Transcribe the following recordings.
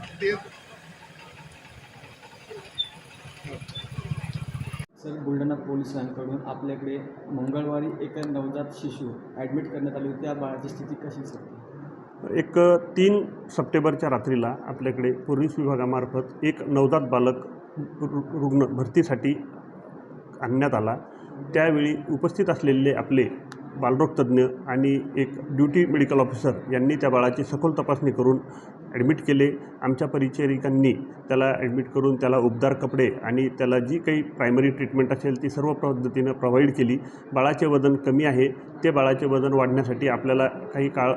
नको सर बुलढाणा पोलिसांकडून आपल्याकडे मंगळवारी एक नवजात शिशु ॲडमिट करण्यात आली होती. त्या बाळाची स्थिती कशी सर? एक तीन सप्टेंबरच्या रात्रीला आपल्याकडे पोलीस विभागामार्फत एक नवजात बालक रु- रुग्ण भरतीसाठी आणण्यात आला. त्यावेळी उपस्थित असलेले आपले बालरोगतज्ज्ञ आणि एक ड्युटी मेडिकल ऑफिसर यांनी त्या बाळाची सखोल तपासणी करून ॲडमिट केले. आमच्या परिचारिकांनी त्याला ॲडमिट करून त्याला उबदार कपडे आणि त्याला जी काही प्रायमरी ट्रीटमेंट असेल ती सर्व पद्धतीनं प्रोव्हाइड केली. बाळाचे वजन कमी आहे. ते बाळाचे वजन वाढण्यासाठी आपल्याला काही काळ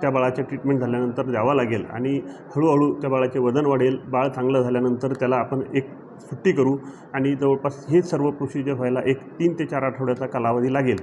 त्या बाळाचे ट्रीटमेंट झाल्यानंतर द्यावा लागेल आणि हळूहळू त्या बाळाचे वजन वाढेल. बाळ चांगलं झाल्यानंतर त्याला आपण एक सुट्टी करू आणि जवळपास हे सर्व प्रोसिजर व्हायला एक तीन ते चार आठवड्याचा कालावधी लागेल.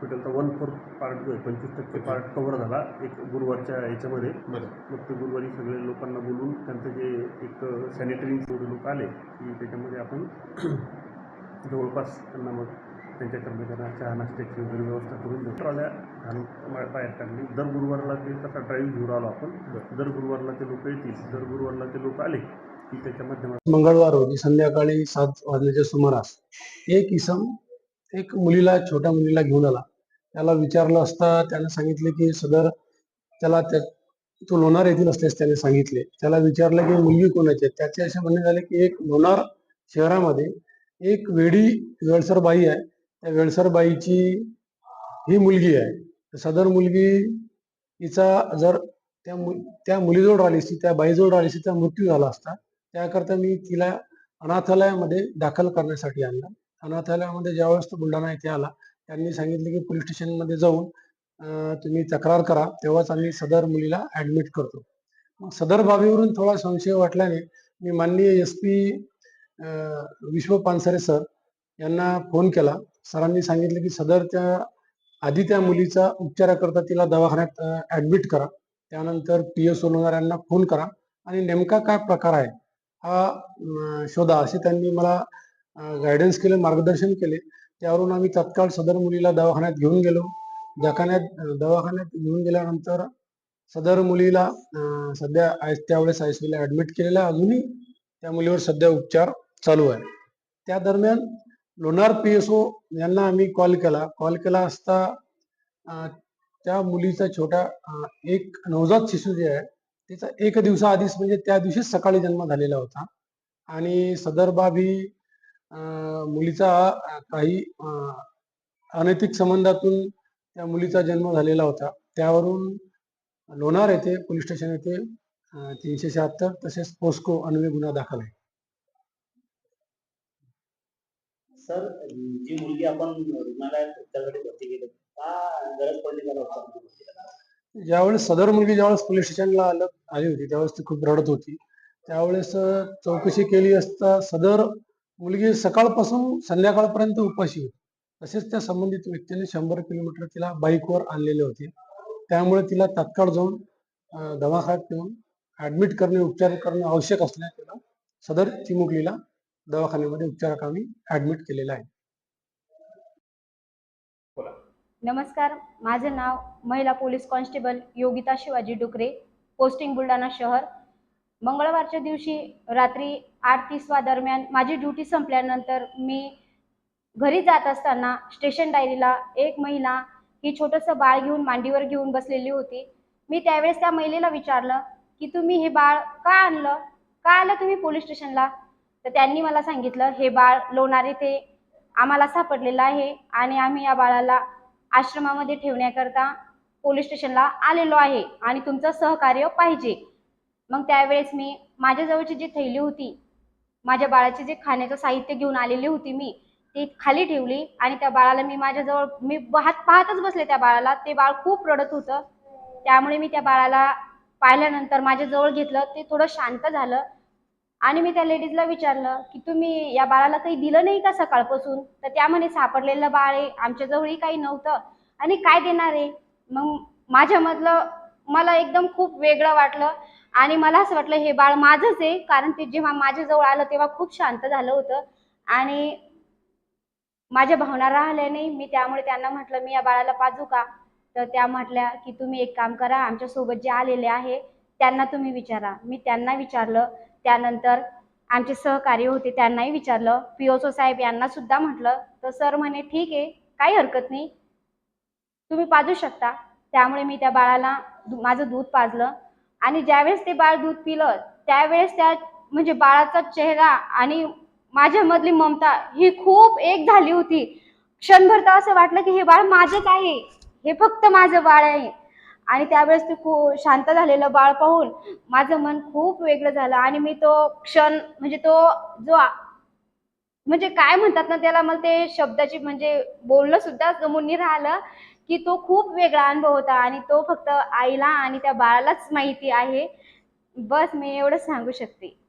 हॉस्पिटलचा वन फोर्थ पार्ट जो आहे पंचवीस टक्के पार्ट कव्हर झाला एक गुरुवारच्या याच्यामध्ये. बरं. मग ते गुरुवारी सगळे लोकांना बोलून त्यांचं जे एक सॅनिटरी थोडे लोक आले की त्याच्यामध्ये आपण जवळपास त्यांना मग त्यांच्या कर्मचाऱ्यांना चहा नाश्त्याची वगैरे व्यवस्था करून देऊ. ट्रॉल्या घालून बाहेर काढली. दर गुरुवारला ते तसा ड्राईव्ह घेऊन आलो आपण. दर गुरुवारला ते लोक येतील. दर गुरुवारला ते लोक आले की त्याच्या माध्यमातून मंगळवार रोजी संध्याकाळी सात वाजल्याच्या सुमारास एक इसम एक मुलीला छोट्या मुलीला घेऊन आला. त्याला विचारलं असता त्याने सांगितले की सदर त्याला त्या तो लोणार येथील असल्यास त्याने सांगितले. त्याला विचारलं की मुलगी कोणाची आहे? त्याचे असे म्हणणे झाले की एक लोणार शहरामध्ये एक वेडी वेळसर बाई आहे. त्या वेळसर बाईची ही मुलगी आहे. तर सदर मुलगी तिचा जर त्या मु त्या मुलीजवळ राहिली असती त्या बाईजवळ राहिली असती त्या मृत्यू झाला असता त्याकरता मी तिला अनाथालयामध्ये दाखल करण्यासाठी आणलं. अनाथालयामध्ये ज्यावेळेस तो बुलढाणा येथे आला त्यांनी सांगितले की पोलीस स्टेशनमध्ये जाऊन तुम्ही तक्रार करा तेव्हाच आम्ही सदर मुलीला ऍडमिट करतो. मग सदर बाबीवरून थोडा संशय वाटल्याने मी माननीय एस पी विश्व पानसरे सर यांना फोन केला. सरांनी सांगितले की सदर त्या आधी त्या मुलीचा उपचाराकरता तिला दवाखान्यात ऍडमिट करा. त्यानंतर पी एस यांना फोन करा. आणि नेमका काय प्रकार आहे हा शोधा असे त्यांनी मला गायडन्स केले मार्गदर्शन केले. त्यावरून आम्ही तत्काळ सदर मुलीला दवाखान्यात घेऊन गेलो. दवाखान्यात दवाखान्यात घेऊन गेल्यानंतर सदर मुलीला सध्या आय- त्यावेळेस आय ला ऍडमिट केलेला आहे. अजूनही त्या मुलीवर सध्या उपचार चालू आहे. त्या दरम्यान लोणार पी एस ओ यांना आम्ही कॉल केला. कॉल केला असता त्या मुलीचा छोटा एक नवजात शिशू जे आहे तिचा एक दिवसाआधीच म्हणजे त्या दिवशीच सकाळी जन्म झालेला होता. आणि सदर बाब ही मुलीचा काही अनैतिक संबंधातून त्या मुलीचा जन्म झालेला होता. त्यावरून लोणार येथे पोलीस स्टेशन येथे तीनशे शहात्तर तसेच पोस्को अन्वय गुन्हा दाखल आहे. सर जी मुलगी आपण रुग्णालयात उपचारासाठी भरती केली का गरज पडली त्याला उपचारासाठी भरती करायला? ज्यावेळेस सदर मुलगी ज्यावेळेस पोलीस स्टेशनला आलं आली होती त्यावेळेस ती खूप रडत होती. त्यावेळेस चौकशी केली असता सदर मुलगी सकाळपासून संध्याकाळपर्यंत उपाशी होती. तसेच त्या संबंधित व्यक्तीने शंभर किलोमीटर तिला बाईकवर आणलेले होते. त्यामुळे तिला तात्काळ जाऊन दवाखान्यात नेऊन ऍडमिट करणे उपचार करणे आवश्यक असल्याने तिला सदर चिमुकलीला दवाखान्यामध्ये उपचाराकामी ऍडमिट केलेलं आहे. नमस्कार माझं नाव महिला police constable Yogita Shivaji Dukare posting Buldhana शहर मंगळवारच्या दिवशी रात्री आठ तीसवा दरम्यान माझी ड्युटी संपल्यानंतर मी घरी जात असताना स्टेशन डायरीला एक महिला ही छोटंसं बाळ घेऊन मांडीवर घेऊन बसलेली होती. मी त्यावेळेस त्या महिलेला विचारलं की तुम्ही हे बाळ का आणलं? का आलं तुम्ही पोलीस स्टेशनला? तर त्यांनी मला सांगितलं हे बाळ लोणार येथे आम्हाला सापडलेलं आहे आणि आम्ही या बाळाला आश्रमामध्ये ठेवण्याकरता पोलीस स्टेशनला आलेलो आहे आणि तुमचं सहकार्य पाहिजे. मग त्यावेळेस मी माझ्याजवळची जी थैली होती माझ्या बाळाचे जे खाण्याचं साहित्य घेऊन आलेली होती मी ती खाली ठेवली आणि त्या बाळाला मी माझ्याजवळ मी हात पाहतच बसले त्या बाळाला. ते बाळ खूप रडत होतं. त्यामुळे मी त्या बाळाला पाहिल्यानंतर माझ्याजवळ घेतलं. ते थोडं शांत झालं आणि मी त्या लेडीजला विचारलं की तुम्ही या बाळाला काही दिलं नाही का सकाळपासून? तर त्यामध्ये सापडलेलं बाळ आहे आमच्याजवळही काही नव्हतं. आणि काय देणार आहे? मग माझ्यामधलं मला एकदम खूप वेगळं वाटलं. आणि मला असं वाटलं हे बाळ माझंच आहे कारण ते जेव्हा माझ्याजवळ आलं तेव्हा खूप शांत झालं होतं. आणि माझ्या भावना राहिल्या नाही. मी त्यामुळे त्यांना म्हटलं मी या बाळाला पाजू का? तर त्या म्हटल्या की तुम्ही एक काम करा आमच्यासोबत जे आलेले आहे त्यांना तुम्ही विचारा. मी त्यांना विचारलं. त्यानंतर आमचे सहकार्य होते त्यांनाही विचारलं. पी ओ साहेब यांना सुद्धा म्हटलं तर सर म्हणे ठीक आहे काही हरकत नाही. तुम्ही पाजू शकता. त्यामुळे मी त्या बाळाला माझं दूध पाजलं. आणि ज्यावेळेस ते बाळ दूध पिलं त्यावेळेस त्या म्हणजे बाळाचा चेहरा आणि माझ्यामधली ममता ही खूप एक झाली होती. क्षणभर तर असं वाटलं की हे बाळ माझंच आहे. हे फक्त माझं बाळ आहे. आणि त्यावेळेस ते खूप शांत झालेलं बाळ पाहून माझं मन खूप वेगळं झालं. आणि मी तो क्षण म्हणजे तो जो म्हणजे काय म्हणतात ना त्याला मला ते शब्दाची म्हणजे बोलणं सुद्धा जमून राहिलं. की तो खूप वेगळा अनुभव होता आणि तो फक्त आईला आणि त्या बाळालाच माहिती आहे. बस मी एवढंच सांगू शकते.